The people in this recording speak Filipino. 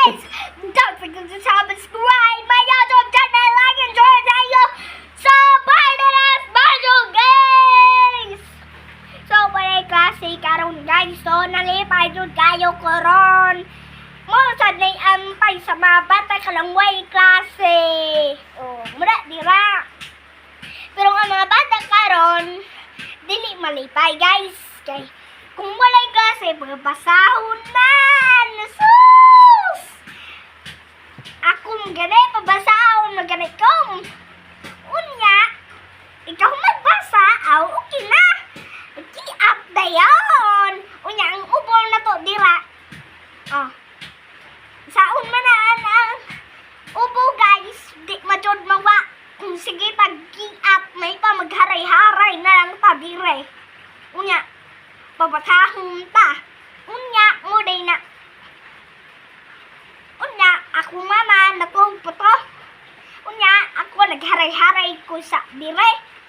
guys! Don't forget to subscribe my YouTube channel, like and share tayo sa Bardalas Module Guys! So, walay klase karon guys. So, nalipay jud kayo karon. Mo sad nay ampay sa mga bata kalangway klase. Oh, mura dira. Pero ang mga bata karon dili malipay guys. Kay kung walay klase, magbasahon man. Sus! Pabasahon magani kom. Unya, ikaw magbasa, aw okay na. Ki-up na yun. Unya, ang ubol na to, dira. Oh. Saon man na ang ubo, guys. Di majod mawa. Kung sige, pag ki-up, may pa magharay-haray na lang ta, dire. Unya, babasahon ta. Unya, muday na. Unya, ako mama, nakong puto. Unya, ako nagharay-haray ko sa dire. Bala